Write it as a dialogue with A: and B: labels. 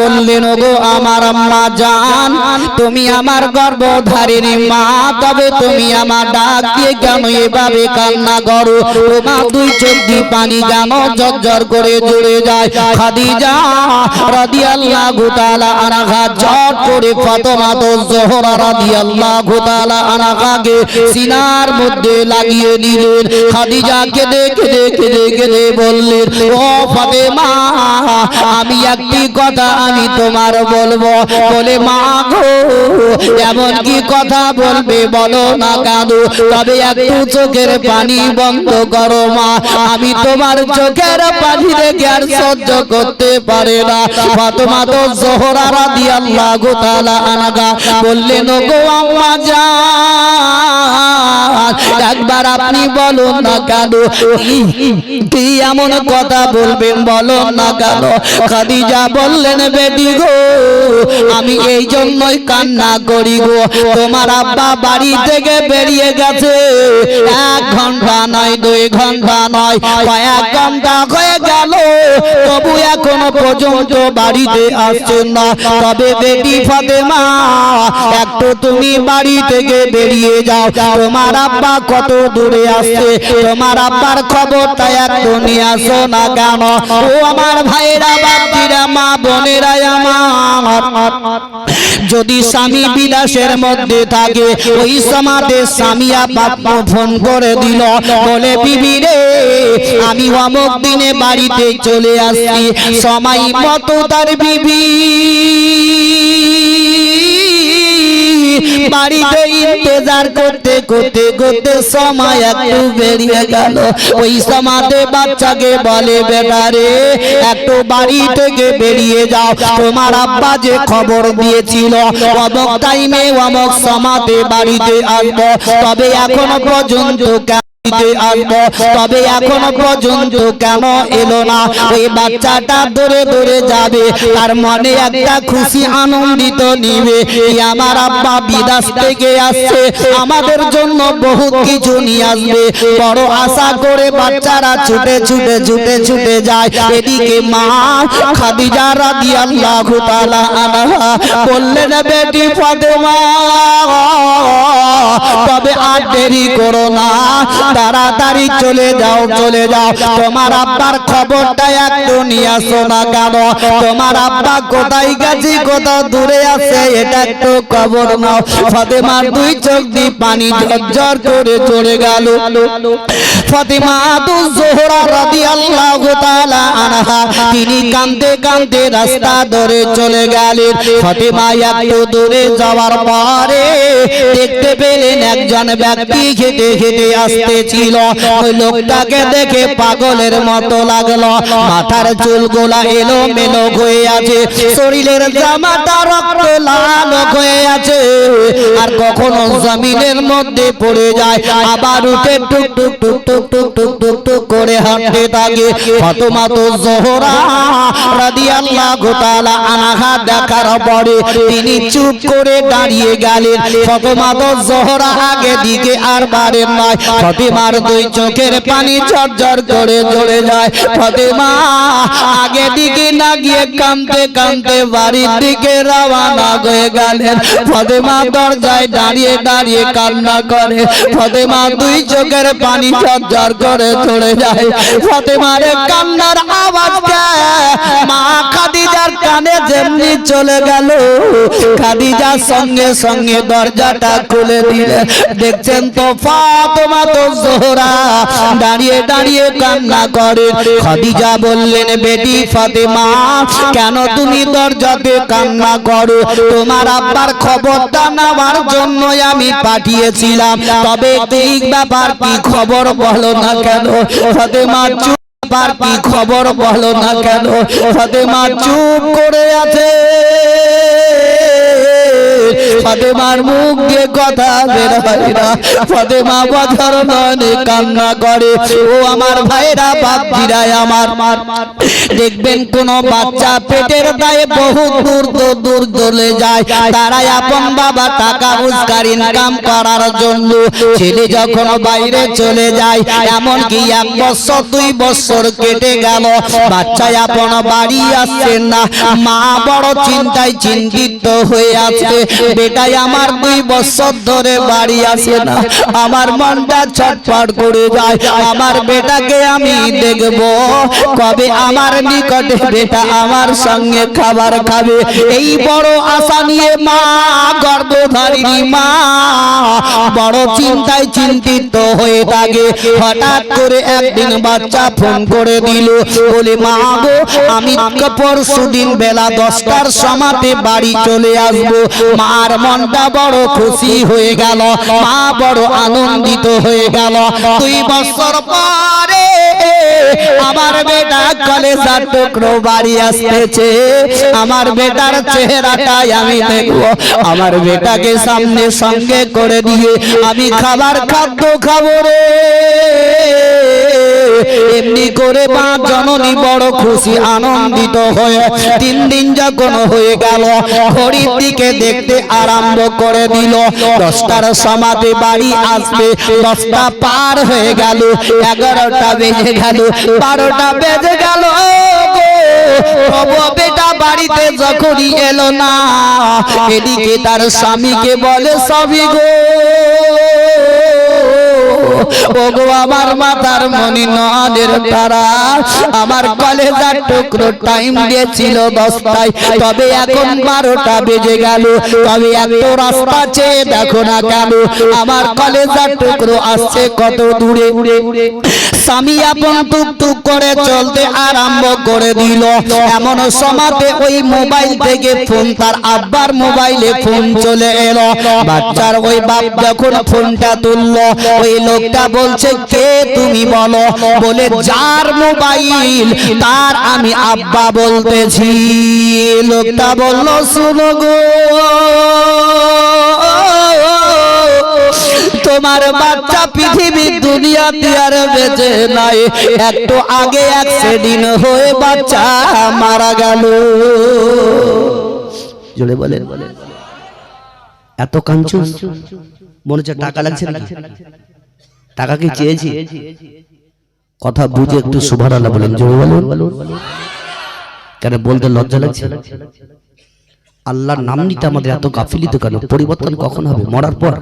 A: বললেন, ওগো আমার আম্মা জান, তুমি আমার গর্ভধারিণী মা, তবে তুমি আমার ডাক দিয়ে কেন এভাবে কান্না করো? তোমার দুই চোখ পানি কেন ঝরঝর করে জুড়ে যায়। খাদিজা রাদিয়াল্লাহু সিনার মধ্যে লাগিয়ে দিলেন। খাদিজাকে দেখে দেখে দেখে বললেন, ও ফাতেমা আমি একটি কথা আমি তোমার বলব। বলে, মা গো, এমন কি কথা বলবে বলো না কেন তবে একটু চোখের পানি বন্ধ করো মা। আমি তোমার চোখের পানি দেখে আর সহ্য করতে পারে না। ফাতেমা তো জোহরা রাদিয়াল্লাহু তাআলা আনহা বললেন গো আম্মা জান, একবার আপনি বলুন না কেন কি এমন কথা বলবেন বলুন না কেন খাদিজা বললেন, বেটি গো, আমি এই জন্যই কান্না করি গো। তোমার আব্বা বাড়ি থেকে বেরিয়ে গেছে। এক ঘণ্টা নয়, দুই ঘণ্টা নয়, কয়েক ঘণ্টা হয়ে গেল। তবু এখনও পর্যন্ত বাড়িতে আসছেন না। তবে বেটি ফাতেমা, একটু তুমি বাড়ি থেকে বেরিয়ে যাও। তোমার আব্বা কত দূরে আসছে? তোমার আব্বার খবরটা একটু নিয়ে আসো না কেন? আমার ভাইরা বাপিরা, মা বোনেরা, আমার। যদি স্বামী বিলাসের মধ্যে থাকে, ওই সমাতে স্বামী বাপ ফোন করে দিল, বলে, বিবি রে, আমি অমুক দিনে বাড়িতে চলে আসছি, সময় মতো তার বিবি। বাড়িতে ইন্তজার করতে করতে করতে সময় একটু বেরিয়ে গেল। ওই সমাতে বাচ্চাকে বলে বেটা রে একটু বাড়ি থেকে বেরিয়ে যাও। তোমার আব্বা যে খবর দিয়েছিল অমক টাইমে অমক সমাতে বাড়িতে আসব। তবে এখনও পর্যন্ত বাড়িতে আসব তবে এখনও পর্যন্ত কেন এলো না? ওই বাচ্চাটা দূরে দূরে যাবে, তার মনে একটা খুশি আনন্দিত নিবে আমার আব্বা বিদাস থেকে আসছে, আমাদের জন্য কিছু নিয়ে আসবে। বড় আশা করে বাচ্চারা ছুটে ছুটে ছুটে ছুটে যায়। এদিকে মা খাদিজা তাআলা আনহা বললেন, বেটি আর দেরি করো না। তাড়াতাড়ি চলে যাও চলে যাও। তোমার আব্বার খবরটা একটু নিয়ে আসো না কেন? তোমার আব্বা কোথায় গেছি, কোথাও দূরে আছে, এটা একটু খবর নাও। ফাতেমার দুই চোখ দিয়ে পানি ঝরঝর করে চলে গেল। ফাতেমা তু জোহরা রাদিয়াল্লাহু তাআলা আনহা, তিনি কাঁদতে কাঁদতে রাস্তা ধরে চলে গেলেন। ফাতেমা একটু দূরে যাওয়ার পরে দেখতে পেলেন একজন ব্যক্তি খেতে খেতে আসতেছিল ওই লোকটাকে দেখে পাগলের মতো লাগল। মাথার চুলগুলা এলো মেলো হয়ে আছে। শরীরের জামাটা রক্ত লাল হয়ে আছে। আর কখনো জমিনের মধ্যে পড়ে যায়। আবার উঠে টুক টুক টুক টুক টুক টুক টুক টুক করে হাঁটতে থাকে। ফাতেমা তো জোহরা রাদিয়াল্লাহু তাআলা আনহা দেখার পরে তিনি চুপ করে দাঁড়িয়ে গেলেন। ফাতেমা তো জোহরা আগে দিকে আর বাড়েন নয় ফাতেমার দুই চোখের পানি ঝরঝর করে ঝরে যায়। ফাতেমা, আগে দিকে না গিয়ে কাঁদতে কাঁদতে বাড়ির দিকে রওনা হয়ে গেলেন। ফাতেমা দরজায় দাঁড়িয়ে দাঁড়িয়ে কান্না করে। ফাতেমা দুই চোখের পানি ঝরঝর করে চলে যায়। ফাতেমার কান্নার আওয়াজ মা খাদিজার কানে যেমনি চলে গেল। খাদিজার সঙ্গে সঙ্গে দরজাটা খুলে দিলে দেখছেন তো ফাতেমা তো জোহরা। দাঁড়িয়ে দাঁড়িয়ে কান্না করে। খাদিজা বললেন, বেটি ফাতেমা, কেন তুমি দরজাতে কান্না করো? তোমার আব্বার খবরটা নেওয়ার জন্য আমি পাঠিয়েছিলাম। তবে ঠিক ব্যাপার কি খবর বলো না কেন? ফাতেমা ব্যাপার কি খবর বলো না কেন? ফাতেমা চুপ করে আছে। ফাতেমার মুখ দিয়ে কথা বের হয় না। ফাতেমা বছর নয়নে কান্না করে। ও আমার ভাইরা বাপজিরাই আমার। দেখবেন কোন বাচ্চা পেটের দায়ে বহু দূর দূর দূর চলে যায়। তারাই আপন বাবা টাকা রোজগার ইনকাম করার জন্য। ছেলে যখন বাইরে চলে যায় এমন কি এক বছর, দুই বছর কেটে গেল। বাচ্চা আপন বাড়ি আসছে না। মা বড় চিন্তায় চিন্তিত হয়ে আছে। বেটাই আমার দুই বছর ধরে বাড়ি আসে না। আমার মনটা ছটফট করে যায়। আমার বেটাকে আমি দেখব কবে আমার নিকটে বেটা আমার সঙ্গে খাবার খাবে। এই বড় আশা নিয়ে মা, গর্ভধারিণী মা, বড় চিন্তায় চিন্তিত হয়ে থাকে। হঠাৎ করে একদিন বাচ্চা ফোন করে দিল। বলে, মা গো, আমি পরশু দিন বেলা দশটার সমাতে বাড়ি চলে আসব। মার মনটা বড় খুশি হয়ে গেল, মা বড় আনন্দিত হয়ে গেল। দুই বছর পরে আমার বেটা কলেজার টুকরো বাড়ি আসতেছে। আমার বেটার চেহারাটাই আমি দেখব। আমার বেটাকে সামনে সঙ্গে করে দিয়ে আমি খাবার খাদ্য খাব রে। এমনি করে মা জননী বড় খুশি, আনন্দিত হয়ে তিন দিন যখন হয়ে গেল। ঘড়ির দিকে দেখতে আরম্ভ করে দিল। দশটার সমাতে বাড়ি আসবে, দশটা পার হয়ে গেল, এগারোটা বেজে গেল, বারোটা বেজে গেল বেটা বাড়িতে যখনই এলো না, এদিকে তার স্বামীকে বলে, সবই গো। ওগো আমার মাথার মনি নদের তারা। আমার কলেজার টুকরো টাইম দিয়েছিল দশটায়। তবে এখন বারোটা বেজে গেল। তবে এত রাস্তা চেয়ে দেখো না কেন? আমার কলেজার টুকরো আসছে কত দূরে? স্বামী আপন টুক টুক করে চলতে আরম্ভ করে দিল। এমন সমাতে ওই মোবাইল থেকে ফোন, তার আব্বার মোবাইলে ফোন চলে এলো। বাচ্চার ওই বাপ যখন ফোনটা তুললো, ওই লোকটা বলছে, কে তুমি বলো? বলে, যার মোবাইল, তার আমি আব্বা বলতেছি। লোকটা বলল, শুনো গো। তোমার বাচ্চা পৃথিবীর দুনিয়াতে আর বেঁচে নাই। একটু আগে অ্যাক্সিডেন্ট হয়ে বাচ্চা মারা গেল। জোরে বলেন। এত কাঞ্চন মনে হচ্ছে টাকা লাগছে টাকা কি চেয়েছি? কথা বুঝে একটু সুভার আল্লাহ বলেন। জোরে বলুন। কেন বলতে লজ্জা লাগছে? আল্লাহর নাম নিতে আমাদের এত গাফিলিত কেন? পরিবর্তন কখন হবে? মরার পর।